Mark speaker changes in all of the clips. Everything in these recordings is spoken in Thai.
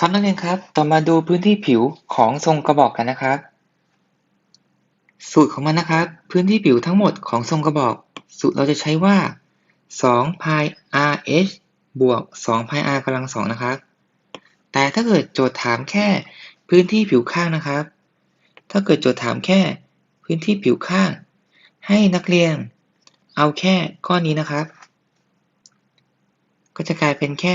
Speaker 1: ครับนักเรียนครับ ต่อมาดูพื้นที่ผิวของทรงกระบอกกันนะครับ สูตรของมันนะครับ พื้นที่ผิวทั้งหมดของทรงกระบอก สูตรเราจะใช้ว่า2 pi rh บวก2 pi r กำลังสองนะครับ แต่ถ้าเกิดโจทย์ถามแค่พื้นที่ผิวข้างนะครับ ถ้าเกิดโจทย์ถามแค่พื้นที่ผิวข้าง ให้นักเรียน เอาแค่ก้อนนี้นะครับ ก็จะกลายเป็นแค่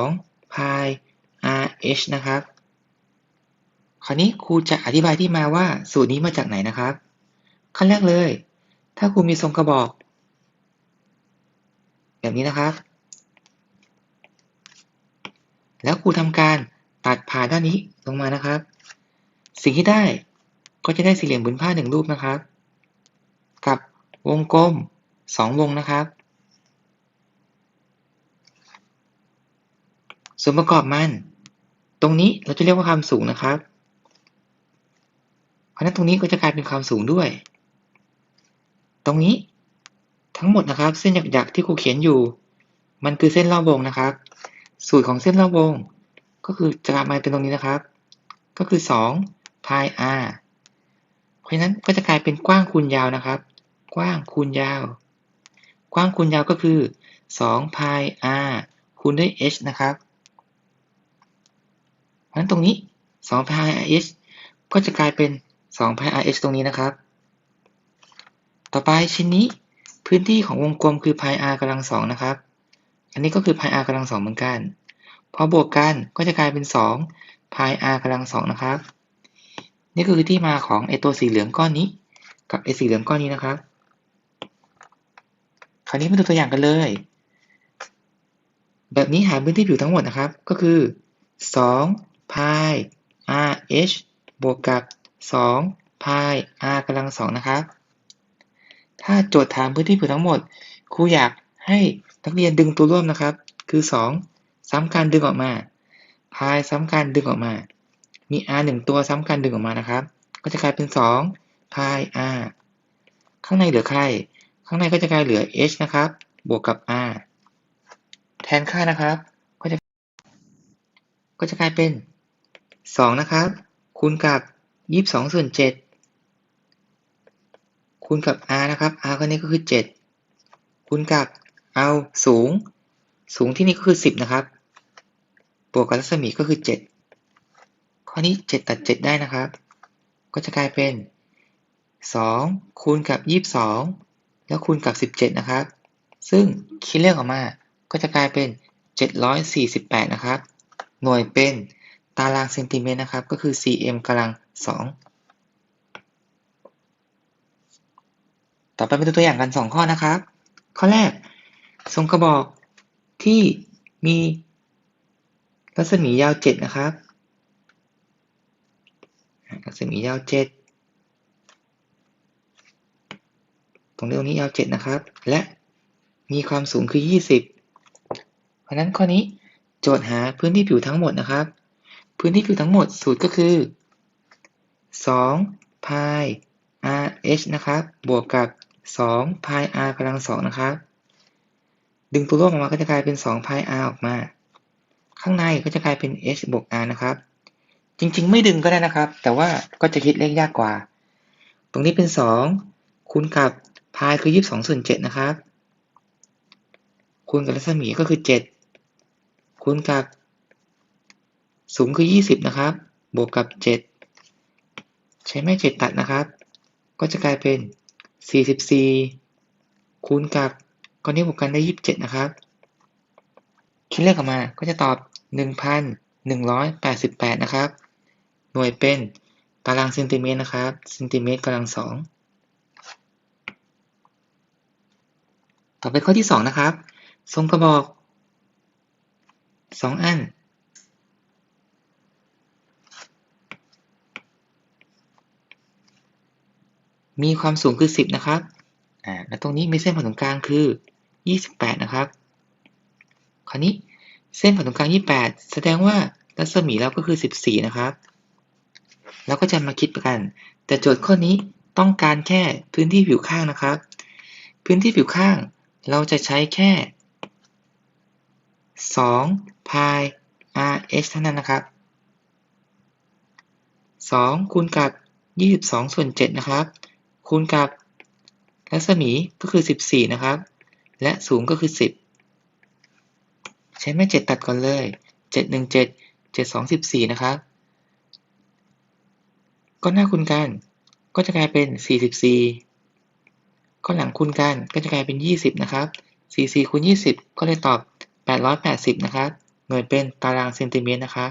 Speaker 1: 2 pi rh นะครับ คราวนี้ครูจะอธิบายที่มาว่าสูตรนี้มาจากไหนนะครับ ขั้นแรกเลย ถ้าครูมีทรงกระบอก แบบนี้นะครับ แล้วครูทำการตัดผ่าด้านนี้ลงมานะครับ สิ่งที่ได้ก็จะได้สี่เหลี่ยมผืนผ้าหนึ่งรูปนะครับ กับวงกลมสองวงนะครับ ส่วนประกอบมัน ตรงนี้เราจะเรียกว่าความสูงนะครับ เพราะนั้นตรงนี้ก็จะกลายเป็นความสูงด้วย ตรงนี้ทั้งหมดนะครับ เส้นหยักๆที่ครูเขียนอยู่ มันคือเส้นรอบวงนะครับ สูตรของเส้นรอบวง ก็คือจะกลับมาเป็นตรงนี้นะครับ ก็คือ2 pi r เพราะฉะนั้นก็จะกลายเป็นกว้างคูณยาวนะครับ กว้างคูณยาว กว้างคูณยาวก็คือ2 pi r คูณด้วย h นะครับ เพราะฉะนั้นตรงนี้2 pi rh ก็จะกลายเป็น2 pi rh ตรงนี้นะครับ ต่อไปชิ้นนี้พื้นที่ของวงกลมคือ pi r กำลังสองนะครับ อันนี้ก็คือ pi r กำลังสองเหมือนกัน พอบวกกันก็จะกลายเป็น2 pi r กำลังสองนะครับ นี่ก็คือที่มาของไอตัวสีเหลืองก้อนนี้ กับไอสีเหลืองก้อนนี้นะครับ คราวนี้มาดูตัวอย่างกันเลย แบบนี้หาพื้นที่ผิวทั้งหมดนะครับ ก็คือ2 pi rh บวกกับ 2 pi r กำลังสองนะครับ ถ้าโจทย์ถามพื้นที่ผิวทั้งหมด ครูอยากให้นักเรียนดึงตัวร่วมนะครับ คือ 2 ซ้ำการดึงออกมา pi ซ้ำการดึงออกมา มี r 1 ตัวซ้ำการดึงออกมานะครับ ก็จะกลายเป็น 2 pi r ข้างในเหลือใคร ข้างในก็จะกลายเหลือ h นะครับ บวกกับ r แทนค่านะครับ ก็จะก็จะกลายเป็น 2 นะครับ คูณกับ 22ส่วน7คูณกับ r นะครับ r ก็นี้ก็คือ 7 คูณกับเอาสูง สูงที่นี่ก็คือ 10 นะครับ บวกกับรัศมีก็คือ 7 ข้อนี้ 7 ตัด 7 ได้นะครับ ก็จะกลายเป็น 2 คูณกับ 22 แล้วคูณกับ 17 นะครับ ซึ่งคิดเลขออกมาก็จะกลายเป็น 748 นะครับ หน่วยเป็น ตารางเซนติเมตรนะครับ ก็คือ cm กำลัง 2 ต่อไปมาดูตัวอย่างกัน 2 ข้อนะครับ ข้อแรก ทรงกระบอกที่มีรัศมียาว 7 นะครับ รัศมียาว 7 ตรงนี้ตรงนี้ยาว 7 นะครับ และมีความสูงคือ 20 เพราะฉะนั้นข้อนี้โจทย์หาพื้นที่ผิวทั้งหมดนะครับ พื้นที่ผิวทั้งหมดสูตรก็คือ 2 pi rh นะครับ บวกกับ 2 pi r กำลังสองนะครับ ดึงตัวร่วมออกมาก็จะกลายเป็น 2 pi r ออกมา ข้างในก็จะกลายเป็น h บวก r นะครับ จริงๆ ไม่ดึงก็ได้นะครับ แต่ว่าก็จะคิดเลขยากกว่า ตรงนี้เป็น 2 คูณกับ pi คือ 22 ส่วน 7 นะครับ คูณกับรัศมีก็คือ 7 คูณกับ สูงคือ 20 นะครับ บวกกับ 7 ใช้แม่7ตัดนะครับ ก็จะกลายเป็น 44 คูณกับก้อนนี้บวกกันได้ 27 นะครับ คิดเลขออกมาก็จะตอบ 1,188 นะครับ หน่วยเป็นตารางเซนติเมตรนะครับเซนติเมตรกำลังสองต่อไปข้อที่ 2 นะครับ ทรงกระบอก 2 อัน มีความสูงคือ 10 นะครับอ่าแล้วตรงนี้มีเส้นผ่านศูนย์กลางคือ 28 นะครับ คราวนี้เส้นผ่านศูนย์กลาง 28 แสดงว่ารัศมีเราก็คือ 14 นะครับแล้วก็จะมาคิดกัน แต่โจทย์ข้อนี้ต้องการแค่พื้นที่ผิวข้างนะครับ พื้นที่ผิวข้างเราจะใช้แค่2 pi rh เท่านั้นนะครับ 2 คูณกับ 22 ส่วน 7 นะครับ คูณกับรัศมีก็คือ 14 นะครับ และสูงก็คือ 10 ใช้แม่ 7 ตัดก่อนเลย 7 1 7 7 2 14นะครับก้อนหน้าคูณกัน ก็จะกลายเป็น 44ก้อนหลังคูณกันก็จะกลายเป็น 20 นะครับ 44คูณ20 ก็เลยตอบ 880 นะครับ หน่วยเป็นตารางเซนติเมตรนะครับ